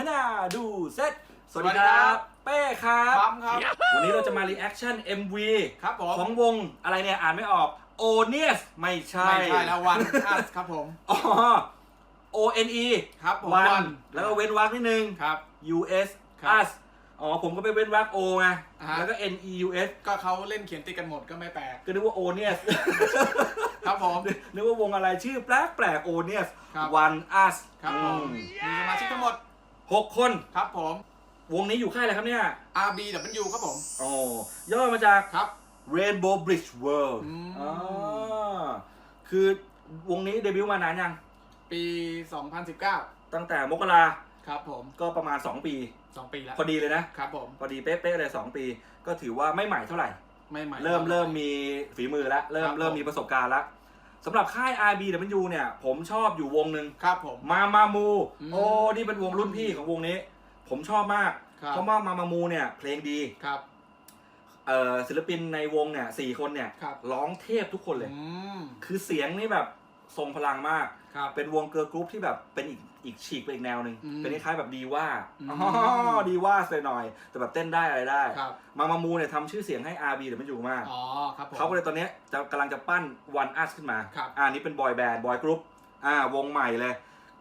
ฮนาดูเซตสวัสดีสวัสดีคครัรับบเป้ครับ ปั๊มครับ วันนี้เราจะมารีแอคชั่น MV ครับผม ของวงอะไรเนี่ย อ่านไม่ออก o n e s ไม่ใช่ ไม่ใช่แล้ววันอัสครับผม อ๋อ O N E ครับผมวันวันแล้วก็เว้นวรรคนิดนึง ครับ U S ครับ us อ๋อ ผมก็ไปเว้นวรรค O ไง อ่าฮะ แล้วก็ N E U S ก็เขาเล่นเขียนติดกันหมดก็ไม่แปลก ก็นึกว่า O n e s ครับผม นึกว่าวงอะไรชื่อแปลกแปลก O n e s ครับ One Us ครับผมอืมีสมาชิกทั้งหมด หกคนครับผม วงนี้อยู่ค่ายอะไรครับเนี่ย RBW ครับผมอ๋อย่อมาจาก ครับ Rainbow Bridge World อืมอ๋อคือวงนี้เดบิวต์มานานยัง ปี 2019 ตั้งแต่มกราครับผม ก็ประมาณ 2 ปี 2 ปีแล้ว พอดีเลยนะ ครับผม พอดีเป๊ะๆเลย 2 ปี ก็ถือว่าไม่ใหม่เท่าไหร่ ไม่ใหม่เริ่มเริ่มมีฝีมือแล้ว เริ่คมรับเริ่มผมมีประสบการณ์แล้ว สำหรับค่าย RBW เนี่ย ผมชอบอยู่วงหนึ่งครับผม มามามู อืม โอ้ นี่เป็นวงรุ่นพี่ของวงนี้ ผมชอบมาก ครับเพราะว่ามามามูเนี่ย เพลงดีครับ เอ่อศิลปินในวงเนี่ยสี่คนเนี่ย ครับ ร้องเทพทุกคนเลย อืม คือเสียงนี่แบบ ทรงพลังมาก ครับ เป็นวงเกิร์ลกรุ๊ปที่แบบเป็นอีกอีกฉีกไปอีกแนวหนึ่งอืมเป็นคล้ายๆแบบดีว่าอืม อ๋อดีว่าเลยหน่อย แต่แบบเต้นได้อะไรได้ครับ มามามูเนี่ยทำชื่อเสียงให้ RB เดี๋ยวมันอยู่มาก อ๋อ ครับผม เขาก็เลยตอนเนี้ยจะกำลังจะปั้น One Us ขึ้นมาครับ อ่านี่เป็นบอยแบนด์บอยกรุ๊ปอ่าวงใหม่เลย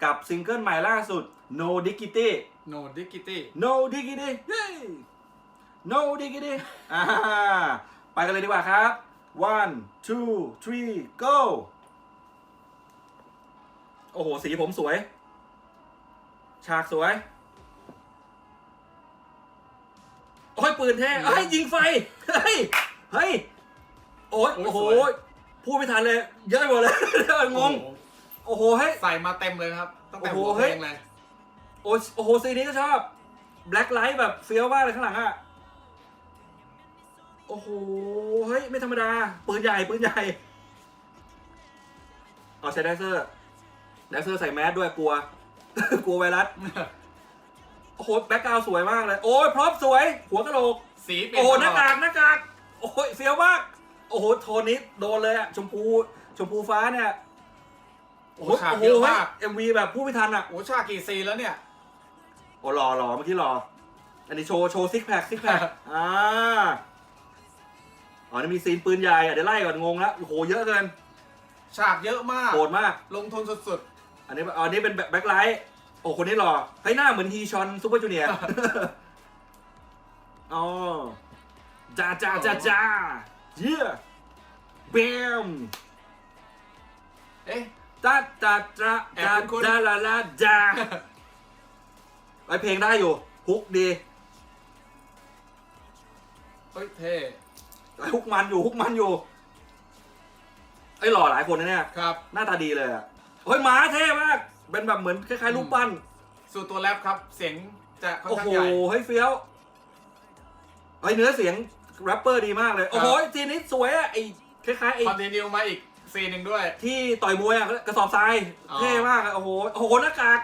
กับซิงเกิลใหม่ล่าสุด No Diggity No Diggity No Diggity เย้ No Diggity อ่าไปกันเลยดีกว่าครับ one two three go โอ้โห สีผมสวย ฉากสวย โอ้ย ปืนเท่เฮ้ย ยิงไฟ เฮ้ย เฮ้ย โอ้ยโอ้ยโอ้โหสวยพูดไม่ทันเลย เยอะไปหมดเลยงงโอ้โหโอ้โหเฮ้ย ใส่มาเต็มเลยครับ ตั้งแต่โอ้โหหัวเพเฮ้ลยงเลยโอ้ยโอ้โห ซีนี้ก็ชอบ แบล็คไลท์แบบเฟี้ยวมากเลยข้างหลังอะโอ้โห เฮ้ย ไม่ธรรมดา ปืนใหญ่ ปืนใหญ่ เอาใช้ไดเซอร์ ไดเซอร์ใส่แมสด้วยกลัว กลัวไวรัสโอ้โหแบ็คกราวด์สวยมากเลย โอ้ยพร็อพสวย หัวกะโหลก สีเปลี่ยโอ้นโหหน้ากากหน้ากากโอ้ยเฟี้ยวมาก โอ้โหโทนนี้โดนเลยอะชมพูชมพูฟ้าเนี่ยโอ้โหฉากเยอะมากเอ็มวีแบบผู้พิทันอะโอ้ฉากกี่ซีนแล้วเนี่ยโอ้รอรอเมื่อกี้รออันนี้โชว์โชว์ซิกแพคซิกแพคอ่าอ๋อนี่มีซีนปืนใหญ่อะเดี๋ยวไล่ก่อนงงแล้วโอ้โหเยอะเกินฉากเยอะมากโหดมาก ลงทุนสุด อันนี้อ๋ออันนี้เป็นแบ็คไลท์โอ้คนนี้หล่อเฮ้ยหน้าเหมือนฮีชอนซูเปอร์จูเนียร์อ๋อจ้าจ้าจ้าจ้าเยี่ยเบมๆเอ๊ะจ้าจ้าจ้าแอบจ้าคุ้นๆจ้าลาลาจ้าไอเพลงได้อยู่ฮุกดีเฮ้ยเท่ไอฮุกมันอยู่ฮุกมันอยู่ไอยหล่อหลายคนนะเนี่ยครับ หน้าตาดีเลยอะ เฮ้ยหมาเท่มาก เป็นแบบเหมือนคล้ายๆรูปปั้น สู่ตัวแรปครับ เสียงจะค่อนโอ้ข้างโหใหญ่ เฮ้ยเฟี้ยวเฮ้ยเนื้อเสียงแรปเปอร์ดีมากเลย โอ้โหทีนี้สวยอะไอคล้ายๆไอคอนติเนียมาอีกซีนหนึ่งด้วย ที่ต่อยมวยอะกระสอบทรายอ๋อ เท่มากอะโอ้โหโอ้โหหน้ากาก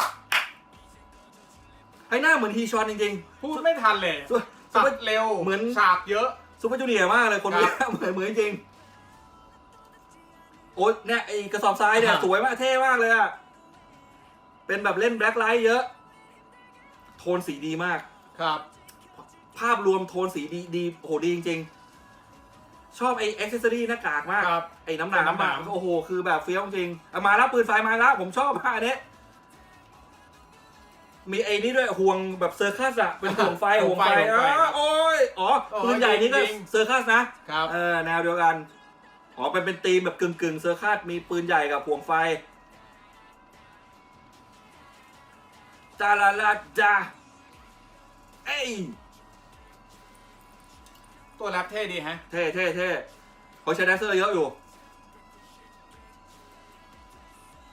ไอ้หน้าเหมือนฮีชอนจริง พูดไม่ทันเลยๆซุปซุปตัเปอร์ดเร็ว เหมือน ฉากเยอะ ซุปเปอร์จูเนียร์มากเลยคนนี้ครับเหมือนเหมือนจริง โอ้ยเนี่ยไอกระสอบทรายเนี่ย อ่า สวยมากเท่มากเลยอะเป็นแบบเล่นแบล็คไลท์เยอะ โทนสีดีมาก ครับภาพรวมโทนสีดีดีโอ้โหดีจริง ๆ ชอบไอ้อ็อกเซอรี่หน้ากากมาก ครับ ไอ้น้ำหนามน้ำหนาม อะโอ้โห คือแบบเฟี้ยวจริงเอามาแล้วปืนไฟมาแล้ว ผมชอบมากอันนี้มีไอ้นี่ด้วยห่วงแบบเซอร์คัสอะเป็นห่วงไฟห่วงไฟอ๋อโอ้ยอ๋อปืนใหญ่นี่ก็เซอร์คัสนะ ครับ เออแนวเดียวกัน อ๋อเป็นเป็นธีมแบบกึ่งกึ่งๆเซอร์คัสมีปืนใหญ่กับห่วงไฟจาลาลาจาเอ้ยตัวแรปเท่ดีฮะ เท่เท่เท่เขาใช้แดนเซอร์เยอะอยู่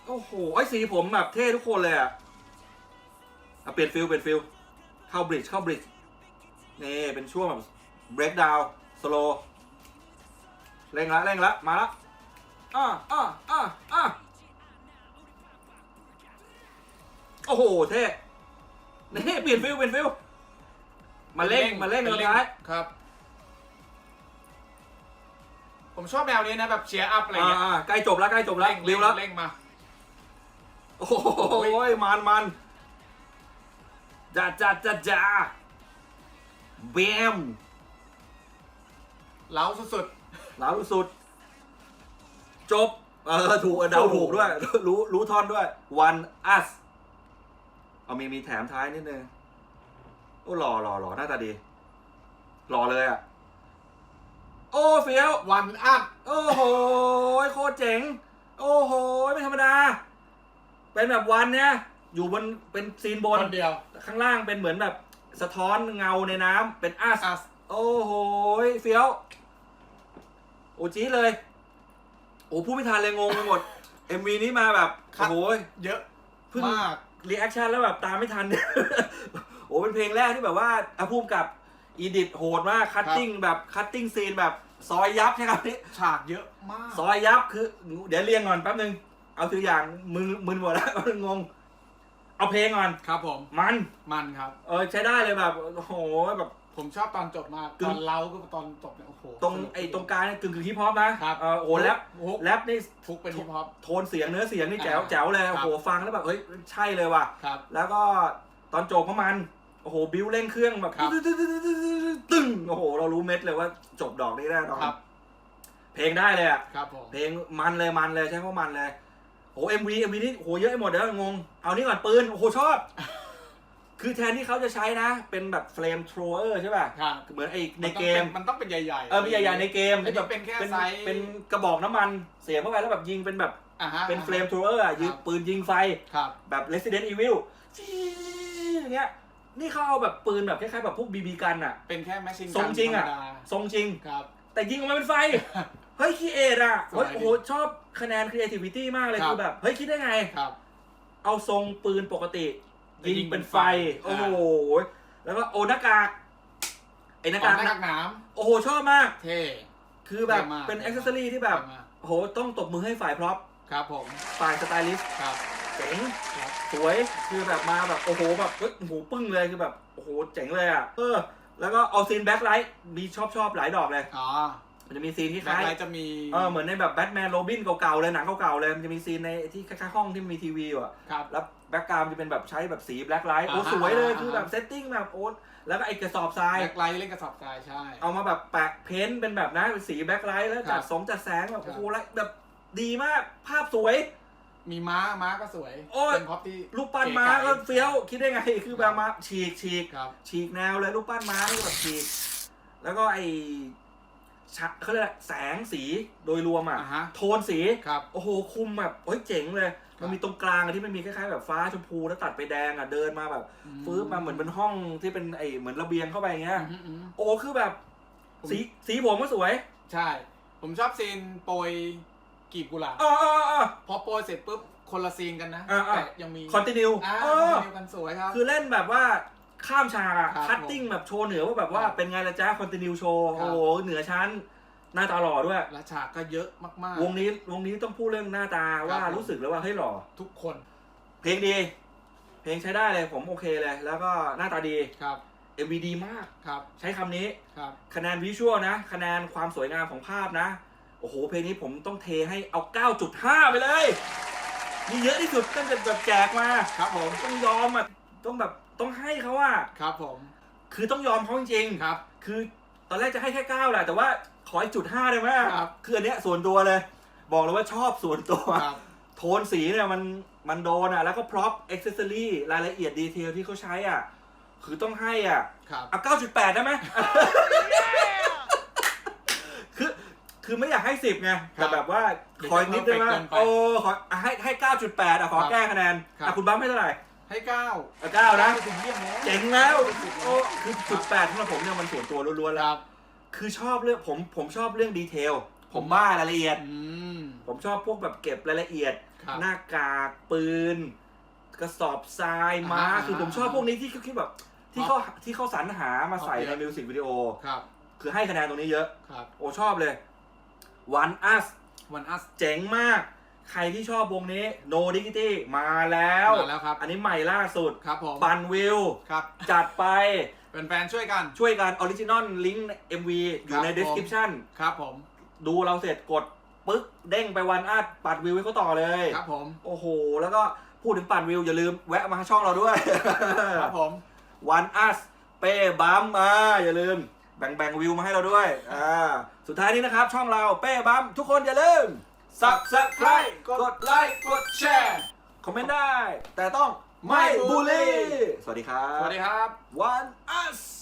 โอ้โห ไอ้สีผมแบบเท่ทุกคนเลยอะอะเปลี่ยนฟิลเปลี่ยนฟิลเข้าบริดจ์เข้าบริดจ์นี่เป็นช่วงแบบ break down slow เร่งละเร่งละมาละอะอะอะอะโอ้โหเท่นี่เปลี่ยนฟิลเปลี่ยนฟิลมาเร่งมาเร่งป็ตอนท้ายครับ ผมชอบแนวนี้นะแบบเชียร์อัพอะไรเงี้ยอ่าใกล้จบแล้วใกล้จบแล้วเร่งริวแล้วเร่งมาโอ้โหมันมันจ้าจ้าจ้าจ้าเบมเล้าสุด หลาวสุด จบ เออ ถูกเออเดาถูกด้วย รู้ รู้ท่อนด้วย one us เอามีมีแถมท้ายนิดนึง โอ้หล่อหล่อหล่อหน้าตาดี หล่อเลยอะ โอ้เฟี้ยวๆวันอัพโอ้โหโคตรเจ๋ง โอ้โห ไม่ธรรมดา เป็นแบบวันเนี่ย อยู่บน เป็นซีนบคน นเดียว ข้างล่างเป็นเหมือนแบบสะท้อนเงาในน้ำเป็นอัสอัสโอ้โหเฟี้ยว โอ้จี๊ดเลย โอ้พูดไม่ทันเลยงงไปหมด MV นี้มาแบบโอ้โหเยอะเพิ่ง มาก รีแอคชั่นแล้วแบบตามไม่ทัน โอ้เป็นเพลงแรกที่แบบว่าอาภูมิกับอีดิทโหดมาก คัตติ้งแบบคัตติ้งซีนแบบซอยยับใช่ครับนี่ฉากเยอะมาก ซอยยับคือ เดี๋ยวเรียงก่อนแป๊บนึง เอาตัวอย่างมึนมึนหมดแล้ว งง เอาเพลงก่อน ครับผมมัน มันครับ เออใช้ได้เลยแบบ โอ้โหแบบ ผมชอบตอนจบมากกึ่ตง อนเล้าก็ตอนจบเนี่ยโอ้โหตรงสนุก ไอ้ตรงกลางเนี่ยกึ่งกึ่งฮิปฮอปนะครับเออโอ้โหแรปฮุก แรปนี่ฟุกเป็นฮิปฮอป โทนเสียงเนื้อเสียงนี่แจ๋วอ่าแจ๋วเลยครับ โอ้โหฟังแล้วแบบเฮ้ยใช่เลยว่ะ ครับ แล้วก็ตอนจบก็มัน โอ้โหบิวเร่งเครื่องแบบครับตึ้งโอ้โห เรารู้เม็ดเลยว่าจบดอกนี้แน่นอนครับเพลงได้เลยอะครับผมเพลงมันเลยมันเลยใช่เพราะมันเลยโอ้เอ็มวีเอ็มวีนี่โหเยอะไปหมดเดี๋ยวงงเอานี่ก่อนปืนโอ้โหชอบ คือแทนที่เขาจะใช้นะ เป็นแบบเฟลมทรเออร์ใช่ป่ะครับเหมือนไอ้ในเกม มันต้องเป็นใหญ่ๆเออมีใหญ่ๆในเกมไอ้นี่เป็นแค่เป็นไซส์เป็นกระบอกน้ำมันเสียบเข้าไปแล้วแบบยิงเป็นแบบอ่าฮะเป็นเฟลมทรเออร์อะยิงครับปืนยิงไฟครับแบบ Resident Evil อย่างเงี้ยนี่เขาเอาแบบปืนแบบคล้ายๆแบบพวกบีบีกันอะเป็นแค่แมชชีนทรงจริงอะธรรมดาทรงจริงครับ แต่ยิงออกมาเป็นไฟ เฮ้ยคีเอทอะเฮ้ยสวยดิโอ้โหชอบคะแนน creativity มากเลยครับคือแบบ เฮ้ยคิดได้ไงครับเอาทรงปืนปกติแต่ ยิยิงงเป็นไฟเป็นไฟ โอ้โห แล้วก็โอหน้ากากไอ้หน้าออกากกนักหนามโอ้โหชอบมาก เท่ คือแบบเท่มากเป็นอ็อกเซอรี่ที่แบบเท่มากโอ้โหต้องตบมือให้ฝ่ายพร็อพครับผมฝ่ายสไตลิสต์ครับเจ๋งครับสวยคือแบบมาแบบโอ้โหแบบเฮ้ยโอ้โหปึ้งเลยคือแบบโอ้โหเจ๋งเลยอะเออแล้วก็เอาซีนแบ็คไลท์มีชอบชอบหลายดอกเลยอ๋อ มันจะมีซีนที่คแบ็คล้ายไลท์จะมีเออเหมือนในแบบแบทแมนโรบินเก่าๆเลยหนังเก่าๆเลยมันจะมีซีนในที่คล้ายๆห้องที่มีทีวีอยู่อะครับ แล้วแบ็กกราวด์จะเป็นแบบใช้แบบสีแบล็คไลท์โอ้อ่าฮะสวยเลยอ่าฮะ คือแบบเซตติ้งแบบโอ้แล้วก็ไอ้กระสอบทราย แบ็คไลท์เล่นกระสอบทรายใช่ เอามาแบบแปะเพ้นท์เป็นแบบนะเป็นสีแบ็คไลท์แล้วครัจับดสงจัดแสงแบบครับ โอ้โหแล้วแบบดีมากภาพสวย มีม้าม้าก็สวย โอ้ย เป็นพ็อปที่ รูปปั้นม้าก็เฟี้ยวคิดได้ไง คือแบบมาฉีกฉีกครับ ฉีกแนวเลยรูปปั้นม้านี่แบบฉีก แล้วก็ไอ้ ฉะเขาเรียกอะไรแสงสีโดยรวมอะ อ่าฮะ โทนสี ครับ โอ้โห คุมแบบโอ้ยเจ๋งเลยครับมันมีตรงกลางอะที่มันมีคล้ายๆแบบฟ้าชมพูแล้วตัดไปแดงอะเดินมาแบบฟื้นมาเหมือนเป็นห้องที่เป็นไอ้เหมือนระเบียงเข้าไปอย่างเงี้ย อืมอืม โอ้คือแบบ ผม สีสีผมก็สวยใช่ ผมชอบซีนโปรยกีบกุหลาบอ๋ออ๋ออ๋อ พอโปรยเสร็จปุ๊บคนละซีนกันนะอ่าอ่าแต่ยังมีคอนติเนียอ่าเอคอนอติเนียกันสวยครับ คือเล่นแบบว่า ข้ามฉากอะครับคัตติ้งแบบโชว์เหนือว่าแบบว่าครับ เป็นไงละจ้าคอนติเนียโชว์ครัโอ้บโหเหนือชั้น หน้าตาหล่อด้วย และฉากก็เยอะมาก วงนี้วงนี้ต้องพูดเรื่องหน้าตาว่าครับผมรู้สึกเลยว่าเฮ้ยหล่อ ๆ ทุกคนเพลงดี เพลงใช้ได้เลยผมโอเคเลย แล้วก็หน้าตาดี ครับ MV ดีมาก ครับ ใช้คำนี้ ครับ คะแนนวิชวลนะ คะแนนความสวยงามของภาพนะ โอ้โห เพลงนี้ผมต้องเทให้เอา 9.5 ไปเลย นี่เยอะที่สุดตั้งแต่แบบแจกมา ครับผม ต้องยอมอะ ต้องแบบ ต้องให้เขาอะครับผม คือต้องยอมเขาจริงครับๆคือตอนแรกจะให้แค่9แหละแต่ว่าขออีกจุด5ได้ไหมครับ คืออันเนี้ยส่วนตัวเลย บอกเลยว่าชอบส่วนตัว ครับ โทนสีเนี่ยมันมันโดนอะ แล้วก็พร็อพอ็อกเซสซอรี่รายละเอียดดีเทลที่เขาใช้อะ คือต้องให้อะ ครับ เอา 9.8 ได้ไหม คือ คือไม่อยากให้ 10 ไง แต่แบบว่าขออีกนิดได้ไหมเดี๋ยวจะ perfect เกินไปโอ้ ขออะให้ให้ 9.8 อะ ขอครับแก้คะแนน ครับ อะ คุณบ้ามให้เท่าไหร่ ให้เก้าอะ9นะถึงเยี่ยมแล้ว เจ๋งแล้วสุดๆโอ้คือจุดแปดสำหรับผมเนี่ยมันส่วนตัวล้วนๆคแล้วรับคือชอบเรื่องผมผมชอบเรื่องดีเทล ผมบ้ารายละเอียด อืม ผมชอบพวกแบบเก็บรายละเอียด ครับ หน้ากากปืน กระสอบทรายม้าอ่าคือผมชอบพวกนี้ที่เขาคิดแบบ ที่เขาที่เขาสรรหามาใส่ครับในมิวสิกวิดีโอ ครับ คือให้คะแนนตรงนี้เยอะ ครับ โอ้ชอบเลย One Us วันอัสเจ๋งมาก ใครที่ชอบวงนี้ No Diggity มาแล้ว มาแล้วครับ อันนี้ใหม่ล่าสุดครับผมปันวิวครับ จัดไปเป็นแฟนๆช่วยกันช่วยกันออริจินอลลิงก์ MV อยู่ในครับผม description ครับผม ดูเราเสร็จกดปึ๊กเด้งไปวันอัดปัดวิวให้เขาต่อเลยครับผม โอ้โห แล้วก็พูดถึงปั่นวิวอย่าลืมแวะมาช่องเราด้วย ครับผมวันอัสเป้บัมอ่าอย่าลืม แบ่งแบ่งวิวมาให้เราด้วยอ่าสุดท้ายนี้นะครับ ช่องเราเป้บัมทุกคนอย่าลืม subscribe กดไลค์กดแชร์คอมเมนต์ได้ แต่ต้องไม่บูลลี่ สวัสดีครับ สวัสดีครับ One Us